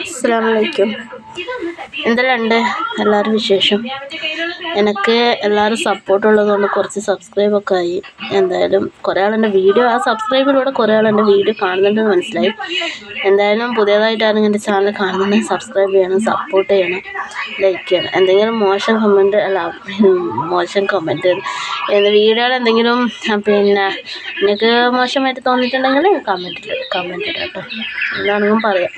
അസ്സാമലൈക്കും എന്താ രണ്ട് എല്ലാവരും വിശേഷം? എനിക്ക് എല്ലാവരും സപ്പോർട്ട് ഉള്ളതുകൊണ്ട് കുറച്ച് സബ്സ്ക്രൈബൊക്കെ ആയി. എന്തായാലും കുറേ ആളെന്റെ വീഡിയോ ആ സബ്സ്ക്രൈബിലൂടെ കുറേ ആളെന്റെ വീഡിയോ കാണുന്നുണ്ടെന്ന് മനസ്സിലായി. എന്തായാലും പുതിയതായിട്ടാണ് എന്റെ ചാനൽ കാണുന്നുണ്ടെങ്കിൽ സബ്സ്ക്രൈബ് ചെയ്യണം സപ്പോർട്ട് ചെയ്യണം ലൈക്ക് ചെയ്യണം. എന്തെങ്കിലും മോശം കമന്റ് അല്ല മോശം കമന്റ് വീഡിയോയിൽ എന്തെങ്കിലും പിന്നെ നിങ്ങൾക്ക് മോശമായിട്ട് തോന്നിയിട്ടുണ്ടെങ്കിൽ കമന്റിൽ കമന്റ് ഇടാം കേട്ടോ. എന്താണെങ്കിലും പറയാം.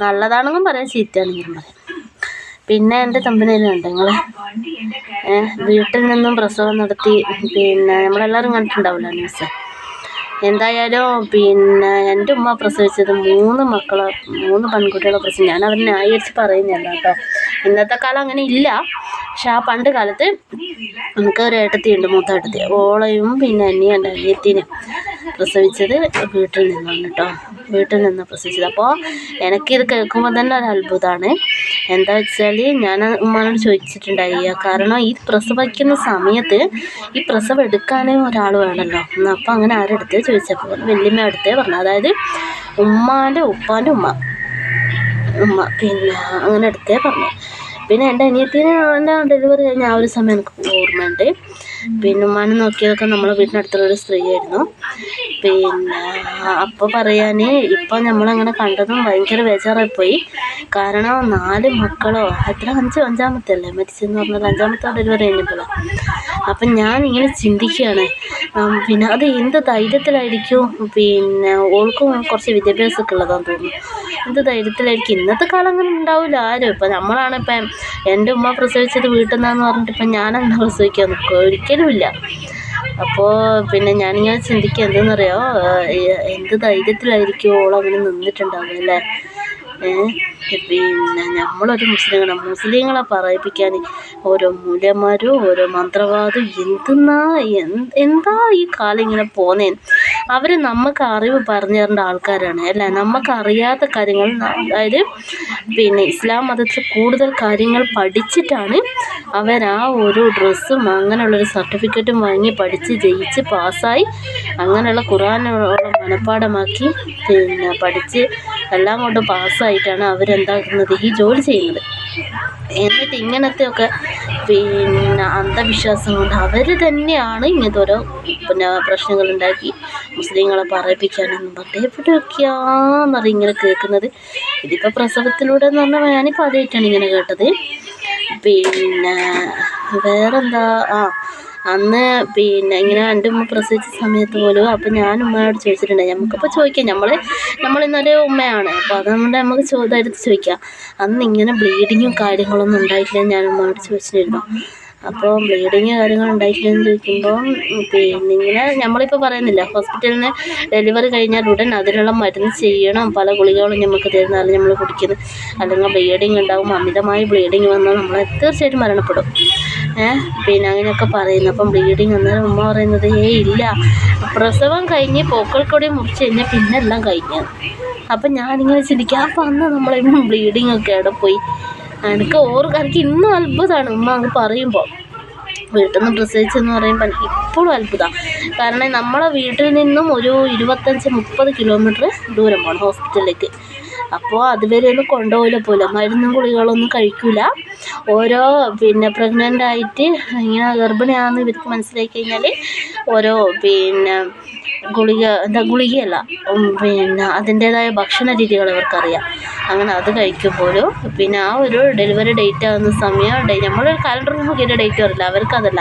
നല്ലതാണെങ്കിലും പറയാം ചീത്തയാണെങ്കിലും പറയാം. പിന്നെ എന്റെ തമ്പനയിലുണ്ട് നിങ്ങൾ വീട്ടിൽ നിന്നും പ്രസവം നടത്തി പിന്നെ നമ്മളെല്ലാവരും കണ്ടിട്ടുണ്ടാവില്ല ന്യൂസ് എന്തായാലും പിന്നെ എന്റെ ഉമ്മ പ്രസവിച്ചത് മൂന്ന് മക്കളെ മൂന്ന് പെൺകുട്ടികളെ പ്രസവിച്ചു. ഞാൻ അവരെ ന്യായീകരിച്ച് പറയുന്നില്ല കേട്ടോ. ഇന്നത്തെ കാലം അങ്ങനെ ഇല്ല. പക്ഷെ ആ പണ്ട് കാലത്ത് എനിക്ക് ഒരു ഏട്ടത്തിയുണ്ട് മൂത്ത ഏട്ടത്തി. ഓളയും പിന്നെ അനിയുണ്ട് അനിയത്തിനെ പ്രസവിച്ചത് വീട്ടിൽ നിന്നാണ് കേട്ടോ. വീട്ടിൽ നിന്ന് പ്രസവിച്ചത്. അപ്പോൾ എനിക്കിത് കേൾക്കുമ്പോൾ തന്നെ ഒരു അത്ഭുതമാണ് എന്താ വെച്ചാൽ ഞാൻ ഉമ്മാനോട് ചോദിച്ചിട്ടുണ്ടായി. കാരണം ഈ പ്രസവിക്കുന്ന സമയത്ത് ഈ പ്രസവം എടുക്കാനേ ഒരാൾ വേണമല്ലോ അപ്പോൾ അങ്ങനെ ആരെടുത്ത് ചോദിച്ചപ്പോൾ വലിയമ്മ അടുത്ത് പറഞ്ഞു. അതായത് ഉമ്മാന്റെ ഉപ്പാന്റെ ഉമ്മ. ഉമ്മ പിന്നെ അങ്ങനെ അടുത്തേ പറഞ്ഞു. പിന്നെ എന്റെ അനിയത്തിന് എന്റെ ഡെലിവറി കഴിഞ്ഞ ആ ഒരു സമയം എനിക്ക് ഓർമ്മയുണ്ട്. പിന്നെ ഉമ്മാനെ നോക്കിയതൊക്കെ നമ്മളെ വീടിനടുത്തുള്ള ഒരു സ്ത്രീയായിരുന്നു. പിന്നെ അപ്പോൾ പറയാൻ ഇപ്പം നമ്മളങ്ങനെ കണ്ടതും ഭയങ്കര ബേജാറായിപ്പോയി. കാരണം നാല് മക്കളോ എത്ര? അഞ്ച് അഞ്ചാമത്തെ അല്ലേ മരിച്ചെന്ന് പറഞ്ഞാൽ അഞ്ചാമത്തെ അവിടെ ഡെലിവറി കഴിഞ്ഞപ്പോൾ അപ്പം ഞാൻ ഇങ്ങനെ ചിന്തിക്കുകയാണ് പിന്നെ അത് എന്ത് ധൈര്യത്തിലായിരിക്കും? പിന്നെ ഓൾക്കും കുറച്ച് വിദ്യാഭ്യാസമൊക്കെ ഉള്ളതാന്ന് തോന്നുന്നു. എന്ത് ധൈര്യത്തിലായിരിക്കും? ഇന്നത്തെ കാലം അങ്ങനെ ഉണ്ടാവില്ല ആരും. ഇപ്പം നമ്മളാണ് ഇപ്പം എന്റെ ഉമ്മ പ്രസവിച്ചത് വീട്ടിൽ നിന്നാന്ന് പറഞ്ഞിട്ട് ഇപ്പം ഞാനെന്താ പ്രസവിക്കാൻ നിൽക്കുക ഒരിക്കലുമില്ല അപ്പോൾ പിന്നെ ഞാനിങ്ങനെ ചിന്തിക്കുക എന്തെന്നറിയോ? എന്ത് ധൈര്യത്തിലായിരിക്കും ഓളങ്ങനെ നിന്നിട്ടുണ്ടാവുക അല്ലേ? പിന്നെ നമ്മളൊരു മുസ്ലിങ്ങളെ. മുസ്ലിങ്ങളെ പറയിപ്പിക്കാൻ ഓരോ മൂല്യന്മാരും ഓരോ മന്ത്രവാദം എന്തെന്നാ എന്താ ഈ കാലം ഇങ്ങനെ പോന്നേന്ന് അവർ നമുക്ക് അറിവ് പറഞ്ഞു തരേണ്ട ആൾക്കാരാണ് അല്ല? നമുക്ക് അറിയാത്ത കാര്യങ്ങൾ അതായത് പിന്നെ ഇസ്ലാം മതത്തിൽ കൂടുതൽ കാര്യങ്ങൾ പഠിച്ചിട്ടാണ് അവർ ആ ഒരു ഡ്രസ്സും അങ്ങനെയുള്ളൊരു സർട്ടിഫിക്കറ്റും വാങ്ങി പഠിച്ച് ജയിച്ച് പാസ്സായി അങ്ങനെയുള്ള ഖുറാനുള്ള മനഃപ്പാടമാക്കി പിന്നെ പഠിച്ച് എല്ലാം കൊണ്ടും പാസ്സായിട്ടാണ് അവരെന്താക്കുന്നത് ഈ ജോലി ചെയ്യുന്നത്. എന്നിട്ട് ഇങ്ങനത്തെയൊക്കെ പിന്നെ അന്ധവിശ്വാസം കൊണ്ട് അവർ തന്നെയാണ് ഇങ്ങനത്തെ ഓരോ പിന്നെ പ്രശ്നങ്ങളുണ്ടാക്കി മുസ്ലിങ്ങളെ പറയിപ്പിക്കാനെന്നും പറഞ്ഞിട്ട് എവിടെയൊക്കെയാണെന്നറിയാം ഇങ്ങനെ കേൾക്കുന്നത്. ഇതിപ്പോൾ പ്രസവത്തിലൂടെ എന്ന് പറഞ്ഞാൽ ഞാനിപ്പോൾ ആദ്യമായിട്ടാണ് ഇങ്ങനെ കേട്ടത്. പിന്നെ വേറെന്താ? ആ അന്ന് പിന്നെ ഇങ്ങനെ എന്റെ ഉമ്മ പ്രസവിച്ച സമയത്ത് പോലും അപ്പം ഞാൻ ഉമ്മയോട് ചോദിച്ചിട്ടുണ്ട് നമുക്കിപ്പോൾ ചോദിക്കാം നമ്മൾ നമ്മളിന്നൊരു ഉമ്മയാണ് അപ്പോൾ അതുകൊണ്ട് നമുക്ക് ചോദ്യമായിട്ട് ചോദിക്കാം. അന്ന് ഇങ്ങനെ ബ്ലീഡിങ്ങും കാര്യങ്ങളൊന്നും ഉണ്ടായിട്ടില്ല ഞാൻ ഉമ്മയോട് ചോദിച്ചിരുന്നു. അപ്പോൾ ബ്ലീഡിങ് കാര്യങ്ങൾ ഉണ്ടായിട്ടില്ലെന്ന് ചോദിക്കുമ്പോൾ പിന്നെ ഇങ്ങനെ നമ്മളിപ്പോൾ പറയുന്നില്ല. ഹോസ്പിറ്റലിൽ നിന്ന് ഡെലിവറി കഴിഞ്ഞാൽ ഉടൻ അതിനുള്ള മരുന്ന് ചെയ്യണം. പല ഗുളികകളും നമുക്ക് തരുന്നാലും നമ്മൾ കുടിക്കുന്നത് അല്ലെങ്കിൽ ബ്ലീഡിങ് ഉണ്ടാവും അമിതമായി ബ്ലീഡിങ് വന്നാൽ നമ്മൾ തീർച്ചയായിട്ടും മരണപ്പെടും. പിന്നെ അങ്ങനെയൊക്കെ പറയുന്നു. അപ്പം ബ്ലീഡിങ് അന്നേരം ഉമ്മ പറയുന്നത് ഏയ് ഇല്ല. പ്രസവം കഴിഞ്ഞ് പോക്കൽ കൊടി മുറിച്ച് കഴിഞ്ഞാൽ പിന്നെല്ലാം കഴിഞ്ഞു. അപ്പം ഞാനിങ്ങനെ ചിന്തിക്കുക അപ്പം അന്ന് നമ്മളെ ബ്ലീഡിങ് ഒക്കെ അവിടെ പോയി? എനിക്ക് ഓർക്ക എനിക്ക് ഇന്നും അത്ഭുതമാണ് ഉമ്മ അങ്ങ് പറയുമ്പോൾ വീട്ടിൽ നിന്ന് പ്രസവിച്ചെന്ന് പറയുമ്പോൾ എനിക്ക് ഇപ്പോഴും അത്ഭുതമാണ് കാരണം നമ്മളെ വീട്ടിൽ നിന്നും ഒരു ഇരുപത്തഞ്ച് മുപ്പത് കിലോമീറ്റർ ദൂരം പോകണം ഹോസ്പിറ്റലിലേക്ക്. അപ്പോൾ അതുവരെ ഒന്നും കൊണ്ടുപോകില്ല പോലും. മരുന്നും ഗുളികളൊന്നും കഴിക്കില്ല ഓരോ പിന്നെ പ്രഗ്നന്റ് ആയിട്ട് ഇങ്ങനെ ഗർഭിണിയാണെന്ന് ഇവർക്ക് മനസ്സിലായി കഴിഞ്ഞാൽ ഓരോ പിന്നെ ഗുളിക എന്താ ഗുളികയല്ല. പിന്നെ അതിന്റേതായ ഭക്ഷണ രീതികൾ അവർക്കറിയാം അങ്ങനെ അത് കഴിക്കുമ്പോഴും പിന്നെ ആ ഒരു ഡെലിവറി ഡേറ്റ് ആകുന്ന സമയം നമ്മൾ കലണ്ടർ നോക്കിയിട്ട് ഡേറ്റ് വരില്ല. അവർക്കതല്ല.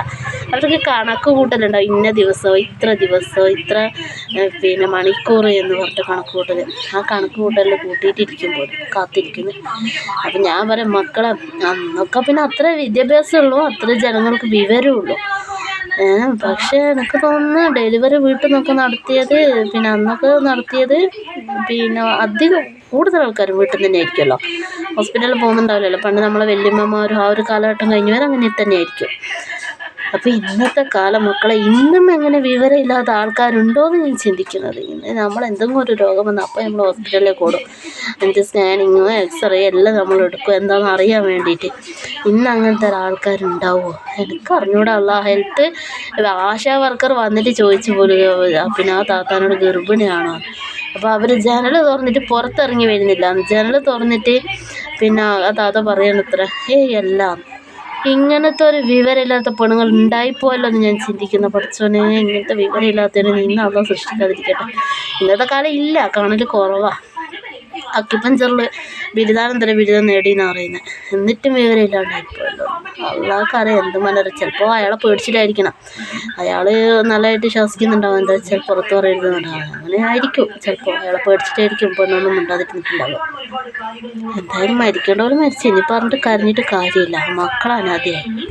അവർക്ക് കണക്ക് കൂട്ടലുണ്ടാവും. ഇന്ന ദിവസം ഇത്ര ദിവസം ഇത്ര പിന്നെ മണിക്കൂർ എന്ന് പറഞ്ഞിട്ട് കണക്ക് കൂട്ടൽ ആ കണക്ക് കൂട്ടലിൽ കൂട്ടിയിട്ടിരിക്കുമ്പോൾ കാത്തിരിക്കുന്നു. അപ്പം ഞാൻ പറയാം മക്കളെ അന്നൊക്കെ പിന്നെ അത്ര വിദ്യാഭ്യാസമുള്ളൂ. അത്ര ജനങ്ങൾക്ക് വിവരമുള്ളൂ. പക്ഷേ എനിക്ക് തോന്നുന്നു ഡെലിവറി വീട്ടിൽ നിന്നൊക്കെ നടത്തിയത് പിന്നെ അന്നൊക്കെ നടത്തിയത് പിന്നെ അധികം കൂടുതൽ ആൾക്കാരും വീട്ടിൽ നിന്ന് തന്നെ ആയിരിക്കുമല്ലോ ഹോസ്പിറ്റലിൽ പോകുന്നുണ്ടാവില്ലല്ലോ. പണ്ട് നമ്മളെ വല്യമ്മമാരും ആ ഒരു കാലഘട്ടം കഴിഞ്ഞവർ അങ്ങനെ തന്നെ ആയിരിക്കും അപ്പോൾ ഇന്നത്തെ കാലം മക്കളെ ഇന്നും എങ്ങനെ വിവരമില്ലാത്ത ആൾക്കാരുണ്ടോ എന്ന് ഞാൻ ചിന്തിക്കുന്നത്. ഇന്ന് നമ്മൾ എന്തെങ്കിലും ഒരു രോഗം വന്നാൽ അപ്പോൾ നമ്മൾ ഹോസ്പിറ്റലിലേക്ക് ഓടും എന്നിട്ട് സ്കാനിങ്ങോ എക്സ്റേ എല്ലാം നമ്മൾ എടുക്കും എന്താണെന്ന് അറിയാൻ വേണ്ടിയിട്ട്. ഇന്ന് അങ്ങനത്തെ ആൾക്കാരുണ്ടാവുമോ എനിക്ക് അറിഞ്ഞൂടാ ഹെൽത്ത് ആശാ വർക്കർ വന്നിട്ട് ചോദിച്ചു പോലും പിന്നെ ആ താത്താനോട് ഗർഭിണിയാണോ? അപ്പോൾ അവർ ജനൽ തുറന്നിട്ട് പുറത്തിറങ്ങി വരുന്നില്ല. ജനൽ തുറന്നിട്ട് പിന്നെ ആ താത്ത പറയണത്ര ഏയ് എല്ലാം ഇങ്ങനത്തെ ഒരു വിവരമില്ലാത്ത പെണ്ണുങ്ങൾ ഉണ്ടായിപ്പോയല്ലോ എന്ന് ഞാൻ ചിന്തിക്കുന്നു. പഠിച്ചോനെ ഇങ്ങനത്തെ വിവരമില്ലാത്തതിന് നിന്ന് അതൊന്നും സൃഷ്ടിക്കാതിരിക്കട്ടെ. ഇന്നത്തെ കാലം ഇല്ല കാണൽ കുറവാണ് അക്കിപ്പഞ്ചറിൽ ബിരുദാനന്തര ബിരുദം നേടി എന്ന് പറയുന്നത് എന്നിട്ടും വിവരമില്ലാണ്ടായിപ്പോയല്ലോ അള്ളാഹ്ക്കറിയാം എന്ത് മനര ചിലപ്പോൾ അയാളെ പേടിച്ചിട്ടായിരിക്കണം. അയാൾ നല്ലതായിട്ട് ശ്വസിക്കുന്നുണ്ടാവും എന്താ വെച്ചാൽ പുറത്ത് പറയരുതെന്നുണ്ടാവും അങ്ങനെ ആയിരിക്കും. ചിലപ്പോൾ അയാളെ പേടിച്ചിട്ടായിരിക്കും. പെണ്ണൊന്നും മിണ്ടാതിരുന്നിട്ടുണ്ടാവുക. എന്തായാലും മരിക്കേണ്ടവർ മരിച്ചു. ഇനി പറഞ്ഞിട്ട് കരഞ്ഞിട്ട് കാര്യമില്ല. മക്കളാണ് ആദ്യമായി